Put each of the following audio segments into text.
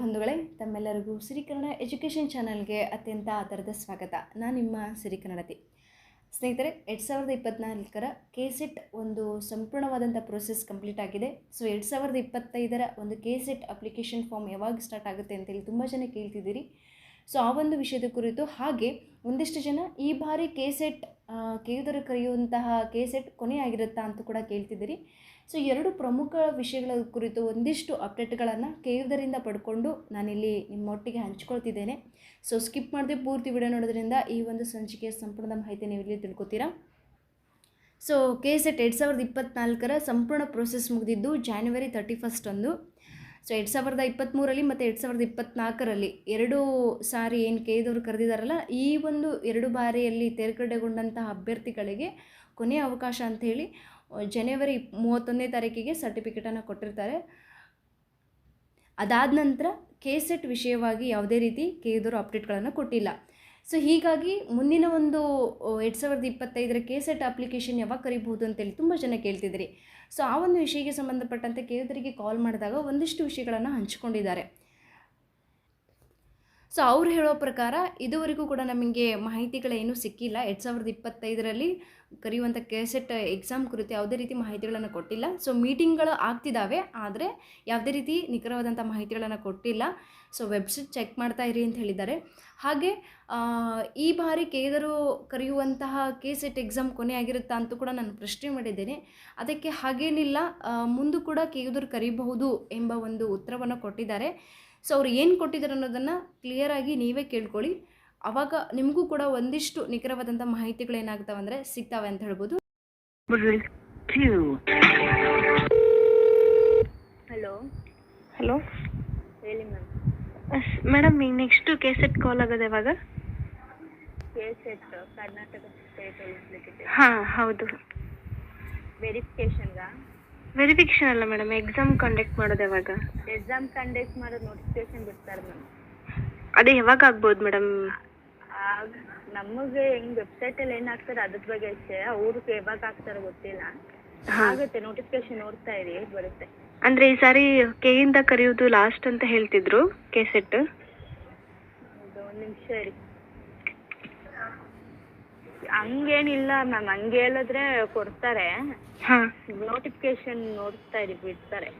ಬಂಧುಗಳೇ, ತಮ್ಮೆಲ್ಲರಿಗೂ ಸಿರಿ ಕನ್ನಡ ಎಜುಕೇಷನ್ ಚಾನಲ್ಗೆ ಅತ್ಯಂತ ಆಧಾರದ ಸ್ವಾಗತ. ನಾನು ನಿಮ್ಮ ಸಿರಿ ಕನ್ನಡತಿ. ಸ್ನೇಹಿತರೆ, ಎರಡು ಸಾವಿರದ ಇಪ್ಪತ್ತ್ನಾಲ್ಕರ ಕೆ ಸೆಟ್ ಒಂದು ಸಂಪೂರ್ಣವಾದಂಥ ಪ್ರೊಸೆಸ್ ಕಂಪ್ಲೀಟ್ ಆಗಿದೆ. ಸೊ ಎರಡು ಸಾವಿರದ ಇಪ್ಪತ್ತೈದರ ಒಂದು ಕೆ ಸೆಟ್ ಅಪ್ಲಿಕೇಶನ್ ಫಾರ್ಮ್ ಯಾವಾಗ ಸ್ಟಾರ್ಟ್ ಆಗುತ್ತೆ ಅಂತೇಳಿ ತುಂಬ ಜನ ಕೇಳ್ತಿದ್ದೀರಿ. ಸೊ ಆ ಒಂದು ವಿಷಯದ ಕುರಿತು ಹಾಗೆ ಒಂದಿಷ್ಟು ಜನ ಈ ಬಾರಿ ಕೆ ಸೆಟ್ ಕೇಳಿದರೆ ಕರೆಯುವಂತಹ ಕೆ ಸೆಟ್ ಕೊನೆಯಾಗಿರುತ್ತಾ ಅಂತ ಕೂಡ ಕೇಳ್ತಿದ್ದೀರಿ. ಸೊ ಎರಡು ಪ್ರಮುಖ ವಿಷಯಗಳ ಕುರಿತು ಒಂದಿಷ್ಟು ಅಪ್ಡೇಟ್ಗಳನ್ನು ಕೇದರಿಂದ ಪಡ್ಕೊಂಡು ನಾನಿಲ್ಲಿ ನಿಮ್ಮೊಟ್ಟಿಗೆ ಹಂಚ್ಕೊಳ್ತಿದ್ದೇನೆ. ಸೊ ಸ್ಕಿಪ್ ಮಾಡದೆ ಪೂರ್ತಿ ವಿಡಿಯೋ ನೋಡೋದ್ರಿಂದ ಈ ಒಂದು ಸಂಚಿಕೆಯ ಸಂಪೂರ್ಣ ಮಾಹಿತಿ ನೀವು ಇಲ್ಲಿ ತಿಳ್ಕೊತೀರಾ? ಸೊ ಕೆ ಸೆಟ್ ಎರಡು ಸಾವಿರದ ಇಪ್ಪತ್ತ್ನಾಲ್ಕರ ಸಂಪೂರ್ಣ ಪ್ರೋಸೆಸ್ ಮುಗಿದಿದ್ದು ಜಾನ್ವರಿ ತರ್ಟಿ ಫಸ್ಟ್ ಒಂದು ಸೊ ಎರಡು ಸಾವಿರದ ಇಪ್ಪತ್ತ್ಮೂರಲ್ಲಿ ಮತ್ತು ಎರಡು ಸಾವಿರದ ಇಪ್ಪತ್ತ್ನಾಲ್ಕರಲ್ಲಿ ಎರಡು ಸಾರಿ ಏನು ಕೇಳಿದವರು ಕರೆದಿದ್ದಾರಲ್ಲ, ಈ ಒಂದು ಎರಡು ಬಾರಿಯಲ್ಲಿ ತೇರ್ಗಡೆಗೊಂಡಂತಹ ಅಭ್ಯರ್ಥಿಗಳಿಗೆ ಕೊನೆಯ ಅವಕಾಶ ಅಂಥೇಳಿ ಜನವರಿ ಮೂವತ್ತೊಂದನೇ ತಾರೀಕಿಗೆ ಸರ್ಟಿಫಿಕೇಟನ್ನು ಕೊಟ್ಟಿರ್ತಾರೆ. ಅದಾದ ನಂತರ ಕೆ ಸೆಟ್ ವಿಷಯವಾಗಿ ಯಾವುದೇ ರೀತಿ ಕೇಳಿದವರು ಅಪ್ಡೇಟ್ಗಳನ್ನು ಕೊಟ್ಟಿಲ್ಲ. ಸೊ ಹೀಗಾಗಿ ಮುಂದಿನ ಒಂದು ಎರಡು ಸಾವಿರದ ಇಪ್ಪತ್ತೈದರ ಕೆ ಸೆಟ್ ಅಪ್ಲಿಕೇಶನ್ ಯಾವಾಗ ಕರಿಬಹುದು ಅಂತೇಳಿ ತುಂಬ ಜನ ಕೇಳ್ತಿದ್ರಿ. ಸೊ ಆ ಒಂದು ವಿಷಯಕ್ಕೆ ಸಂಬಂಧಪಟ್ಟಂತೆ ಕೇಳಿದರಿಗೆ ಕಾಲ್ ಮಾಡಿದಾಗ ಒಂದಿಷ್ಟು ವಿಷಯಗಳನ್ನು ಹಂಚಿಕೊಂಡಿದ್ದಾರೆ. ಸೊ ಅವ್ರು ಹೇಳೋ ಪ್ರಕಾರ ಇದುವರೆಗೂ ಕೂಡ ನಮಗೆ ಮಾಹಿತಿಗಳೇನೂ ಸಿಕ್ಕಿಲ್ಲ. ಎರಡು ಸಾವಿರದ ಇಪ್ಪತ್ತೈದರಲ್ಲಿ ಕರೆಯುವಂಥ ಕೆಸೆಟ್ ಎಕ್ಸಾಮ್ ಕುರಿತು ಯಾವುದೇ ರೀತಿ ಮಾಹಿತಿಗಳನ್ನು ಕೊಟ್ಟಿಲ್ಲ. ಸೊ ಮೀಟಿಂಗ್ಗಳು ಆಗ್ತಿದ್ದಾವೆ ಆದರೆ ಯಾವುದೇ ರೀತಿ ನಿಖರವಾದಂಥ ಮಾಹಿತಿಗಳನ್ನು ಕೊಟ್ಟಿಲ್ಲ. ಸೊ ವೆಬ್ಸೈಟ್ ಚೆಕ್ ಮಾಡ್ತಾ ಇರಿ ಅಂತ ಹೇಳಿದ್ದಾರೆ. ಹಾಗೆ ಈ ಬಾರಿ ಕೇದರು ಕರೆಯುವಂತಹ ಕೆ ಸೆಟ್ ಎಕ್ಸಾಮ್ ಕೊನೆ ಆಗಿರುತ್ತಾ ಅಂತೂ ಕೂಡ ನಾನು ಪ್ರಶ್ನೆ ಮಾಡಿದ್ದೇನೆ. ಅದಕ್ಕೆ ಹಾಗೇನಿಲ್ಲ ಮುಂದೂ ಕೂಡ ಕೇದರು ಕರೀಬಹುದು ಎಂಬ ಒಂದು ಉತ್ತರವನ್ನು ಕೊಟ್ಟಿದ್ದಾರೆ. ಸೊ ಅವ್ರು ಏನು ಕೊಟ್ಟಿದ್ದಾರೆ ಅನ್ನೋದನ್ನು ಕ್ಲಿಯರಾಗಿ ನೀವೇ ಕೇಳ್ಕೊಳ್ಳಿ. ಅವಾಗ ನಿಮಗೂ ಕೂಡ ಒಂದಿಷ್ಟು ನಿಖರವಾದಂಥ ಮಾಹಿತಿಗಳೇನಾಗ್ತಾವೆ ಅಂದರೆ ಸಿಗ್ತಾವೆ ಅಂತ ಹೇಳ್ಬೋದು. ಹಲೋ ಹಲೋ ಹೇಳಿ ಮ್ಯಾಮ್ ಮೇಡಮ್ ಈಗ ನೆಕ್ಸ್ಟು ಕೇಸೆಟ್ ಕಾಲ್ ಆಗೋದು ಯಾವಾಗ? ಕೆ ಸೆಟ್ ಕರ್ನಾಟಕ ಸ್ಟೇಟ್ ಹಾಂ ಹೌದು. ವೆರಿಫಿಕೇಷನ್ಗಾ ವೆರಿಫಿಕೇಷನ್ ಅಲ್ಲ ಮೇಡಮ್ ಎಕ್ಸಾಮ್ ಕಂಡಕ್ಟ್ ಮಾಡೋದು ಯಾವಾಗ? ಎಕ್ಸಾಮ್ ಕಂಡಕ್ಟ್ ಮಾಡೋ ನೋಟಿಫಿಕೇಶನ್ ಬಿಡ್ತಾರೆ ಮ್ಯಾಮ್ ಅದೇ ಯಾವಾಗ ಆಗ್ಬೋದು ಮೇಡಮ್ ನಮಗೆ ಹೆಂಗ್ ವೆಬ್ಸೈಟ್ ಅಲ್ಲಿ ಏನಾಗ್ತಾರೆ ಅದ್ರ ಬಗ್ಗೆ ಅಷ್ಟೇ ಅವ್ರಿಗೆ ಯಾವಾಗ ಆಗ್ತಾರೆ ಗೊತ್ತಿಲ್ಲ. ಆಗುತ್ತೆ ನೋಟಿಫಿಕೇಶನ್ ನೋಡ್ತಾ ಇರಿ ಬರುತ್ತೆ. ಅಂದ್ರೆ ಈ ಸಾರಿ ಕೆಯಿಂದ ಕರೆಯೋದು ಲಾಸ್ಟ್ ಅಂತ ಹೇಳ್ತಿದ್ರು ಕೆ ಸೆಟ್ ಇದು ಒಂದು ನಿಮಿಷ ಇರಿ. ಹಂಗೇನಿಲ್ಲ ಮ್ಯಾಮ್ ಹಂಗ್ ಹೇಳಿದ್ರೆ ಕೊಡ್ತಾರೆ. ಹಾ. ನೋಟಿಫಿಕೇಶನ್ ನೋಡ್ತಾ ಇರಿ ಬಿಡ್ತಾರೆ.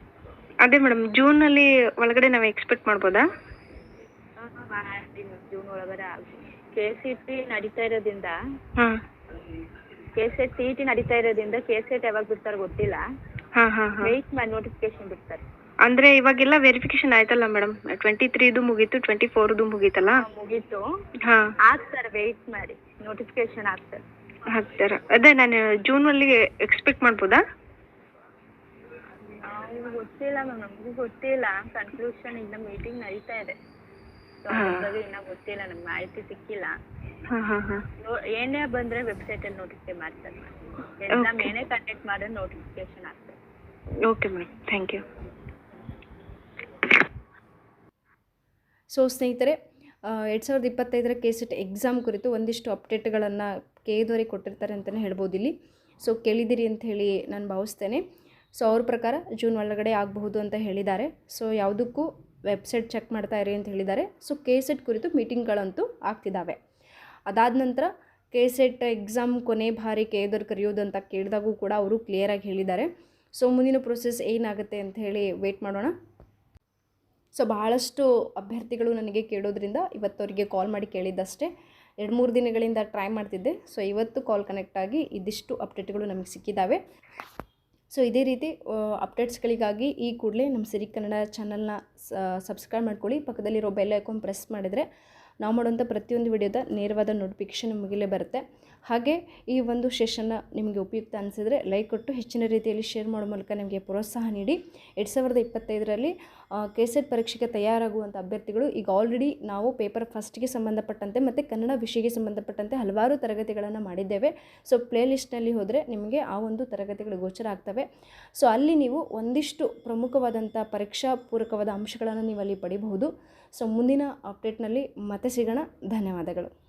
ಅದೇ ಮೇಡಮ್ ಅಲ್ಲಿ ಒಳಗಡೆ ನಾವು ಎಕ್ಸ್ಪೆಕ್ಟ್ ಮಾಡ್ಬೋದಾ? ಜೂನ್ ಒಳಗಡೆ ಕೆ ಸಿ ಟಿ ನಡೀತಾ ಇರೋದ್ರಿಂದ ಹಾ. ಕೆ ಸೆಟ್ ಟಿ ಟಿ ನಡೀತಾ ಇರೋದ್ರಿಂದ ಕೆ ಸೆಟ್ ಯಾವಾಗ ಬಿಡ್ತಾರೋ ಗೊತ್ತಿಲ್ಲ. ಹಾ ಹಾ ಹಾ. ವೆಯ್ಟ್ ಮಾಡಿ ನೋಟಿಫಿಕೇಶನ್ ಬಿಡ್ತಾರೆ. ಅಂದ್ರೆ ಇವಾಗೆಲ್ಲ ವೆರಿಫಿಕೇಶನ್ ಆಯ್ತಲ್ಲ ಮೇಡಮ್ ಟ್ವೆಂಟಿ ತ್ರೀದು ಮುಗೀತು ಟ್ವೆಂಟಿ ಫೋರ್ದು ಮುಗೀತಲ್ಲ? ಮುಗೀತು. ಹಾ. ಹಾಕ್ತಾರೆ ವೆಯ್ಟ್ ಮಾಡಿ. ನೋಟಿಫಿಕೇಶನ್ ಹಾಕ್ತಾರೆ ಹಾಕ್ತಾರೆ ಅದೇ ನಾನು ಅಲ್ಲಿ ಎಕ್ಸ್ಪೆಕ್ಟ್ ಮಾಡ್ಬೋದಾ? ಗೊತ್ತಿಲ್ಲ ಮ್ಯಾಮ್ ನಮಗೂ ಗೊತ್ತಿಲ್ಲ. ಕನ್ಕ್ಲೂಷನ್ ಇನ್ನ ಮೀಟಿಂಗ್ ನಡೀತಾ ಇದೆ. ಸೊ ಹಾ. ಅದ್ರ ಬಗ್ಗೆ ಇನ್ನೂ ಗೊತ್ತಿಲ್ಲ ನಮ್ಗೆ ಮಾಹಿತಿ ಸಿಕ್ಕಿಲ್ಲ. ಹಾಂ ಹಾಂ ಹಾಂ. ನೋ- ಏನೇ ಬಂದ್ರೆ ವೆಬ್ಸೈಟ್ ಅಲ್ಲಿ ನೋಟಿಫೈ ಮಾಡ್ತಾರೆ ಎಕ್ಸಾಮ್. ಏನೇ ಕಂಡಕ್ಟ್ ಮಾಡಿದ್ರೆ ನೋಟಿಫಿಕೇಶನ್ ಆಗ್ತದೆ. Okay madam thank you so ಸ್ನೇಹಿತರೆ ಎರಡು ಸಾವಿರದ ಇಪ್ಪತ್ತೈದರ ಕೆ ಸೆಟ್ ಎಕ್ಸಾಮ್ ಕುರಿತು ಒಂದಿಷ್ಟು ಅಪ್ಡೇಟ್ಗಳನ್ನು ಕೇಳಿದವರಿಗೆ ಕೊಟ್ಟಿರ್ತಾರೆ ಅಂತಲೇ ಹೇಳ್ಬೋದು ಇಲ್ಲಿ. ಸೊ ಕೇಳಿದಿರಿ ಅಂತ ಹೇಳಿ ನಾನು ಭಾವಿಸ್ತೇನೆ. ಸೊ ಅವ್ರ ಪ್ರಕಾರ ಜೂನ್ ಒಳಗಡೆ ಆಗಬಹುದು ಅಂತ ಹೇಳಿದ್ದಾರೆ. ಸೊ ಯಾವುದಕ್ಕೂ ವೆಬ್ಸೈಟ್ ಚೆಕ್ ಮಾಡ್ತಾ ಇರಿ ಅಂತ ಹೇಳಿದ್ದಾರೆ. ಸೊ ಕೆ ಸೆಟ್ ಕುರಿತು ಮೀಟಿಂಗ್ಗಳಂತೂ ಆಗ್ತಿದ್ದಾವೆ ಅದಾದ ನಂತರ ಕೆ ಸೆಟ್ ಎಕ್ಸಾಮ್ ಕೊನೆ ಬಾರಿ ಕೇದರ್ ಕರೆಯೋದು ಅಂತ ಕೇಳಿದಾಗೂ ಕೂಡ ಅವರು ಕ್ಲಿಯರಾಗಿ ಹೇಳಿದ್ದಾರೆ. ಸೊ ಮುಂದಿನ ಪ್ರೊಸೆಸ್ ಏನಾಗುತ್ತೆ ಅಂತ ಹೇಳಿ ವೆಯ್ಟ್ ಮಾಡೋಣ. ಸೊ ಭಾಳಷ್ಟು ಅಭ್ಯರ್ಥಿಗಳು ನನಗೆ ಕೇಳೋದ್ರಿಂದ ಇವತ್ತವರಿಗೆ ಕಾಲ್ ಮಾಡಿ ಕೇಳಿದ್ದಷ್ಟೇ. ಎರಡು ಮೂರು ದಿನಗಳಿಂದ ಟ್ರೈ ಮಾಡ್ತಿದ್ದೆ. ಸೊ ಇವತ್ತು ಕಾಲ್ ಕನೆಕ್ಟ್ ಆಗಿ ಇದಿಷ್ಟು ಅಪ್ಡೇಟ್ಗಳು ನಮಗೆ ಸಿಕ್ಕಿದ್ದಾವೆ ಸೊ ಇದೇ ರೀತಿ ಅಪ್ಡೇಟ್ಸ್ಗಳಿಗಾಗಿ ಈ ಕೂಡಲೇ ನಮ್ಮ ಸಿರಿ ಕನ್ನಡ ಚಾನಲ್ನ ಸಬ್ಸ್ಕ್ರೈಬ್ ಮಾಡ್ಕೊಳ್ಳಿ. ಪಕ್ಕದಲ್ಲಿರೋ ಬೆಲ್ ಐಕಾನ್ ಪ್ರೆಸ್ ಮಾಡಿದರೆ ನಾವು ಮಾಡುವಂಥ ಪ್ರತಿಯೊಂದು ವಿಡಿಯೋದ ನೇರವಾದ ನೋಟಿಫಿಕೇಷನ್ ನಿಮಗಲೇ ಬರುತ್ತೆ. ಹಾಗೆ ಈ ಒಂದು ಸೆಷನ್ನ ನಿಮಗೆ ಉಪಯುಕ್ತ ಅನಿಸಿದರೆ ಲೈಕ್ ಕೊಟ್ಟು ಹೆಚ್ಚಿನ ರೀತಿಯಲ್ಲಿ ಶೇರ್ ಮಾಡೋ ಮೂಲಕ ನಿಮಗೆ ಪ್ರೋತ್ಸಾಹ ನೀಡಿ. ಎರಡು ಸಾವಿರದ ಇಪ್ಪತ್ತೈದರಲ್ಲಿ ಕೆ ಪರೀಕ್ಷೆಗೆ ತಯಾರಾಗುವಂಥ ಅಭ್ಯರ್ಥಿಗಳು ಈಗ ಆಲ್ರೆಡಿ ನಾವು ಪೇಪರ್ ಫಸ್ಟ್ಗೆ ಸಂಬಂಧಪಟ್ಟಂತೆ ಮತ್ತು ಕನ್ನಡ ವಿಷಯಕ್ಕೆ ಸಂಬಂಧಪಟ್ಟಂತೆ ಹಲವಾರು ತರಗತಿಗಳನ್ನು ಮಾಡಿದ್ದೇವೆ. ಸೊ ಪ್ಲೇ ಲಿಸ್ಟ್ನಲ್ಲಿ ಹೋದರೆ ನಿಮಗೆ ಆ ಒಂದು ತರಗತಿಗಳು ಗೋಚರ ಆಗ್ತವೆ. ಸೊ ಅಲ್ಲಿ ನೀವು ಒಂದಿಷ್ಟು ಪ್ರಮುಖವಾದಂಥ ಪರೀಕ್ಷಾ ಪೂರಕವಾದ ಅಂಶಗಳನ್ನು ನೀವು ಅಲ್ಲಿ ಪಡಿಬಹುದು. ಸೊ ಮುಂದಿನ ಅಪ್ಡೇಟ್ನಲ್ಲಿ ಮತ್ತೆ ಸಿಗೋಣ. ಧನ್ಯವಾದಗಳು.